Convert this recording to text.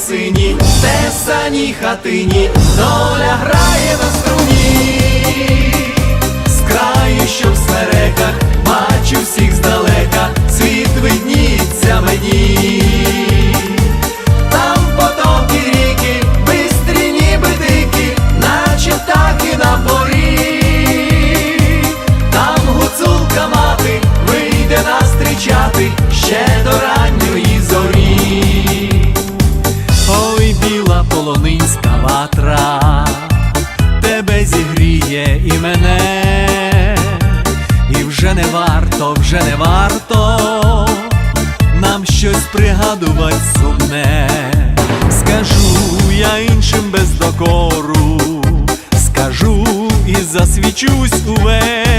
сині, тесаній хатині, біла полонинська ватра, тебе зігріє і мене, і вже не варто, вже не варто нам щось пригадувати сумне. Скажу я іншим без докору, скажу і засвічусь увесь.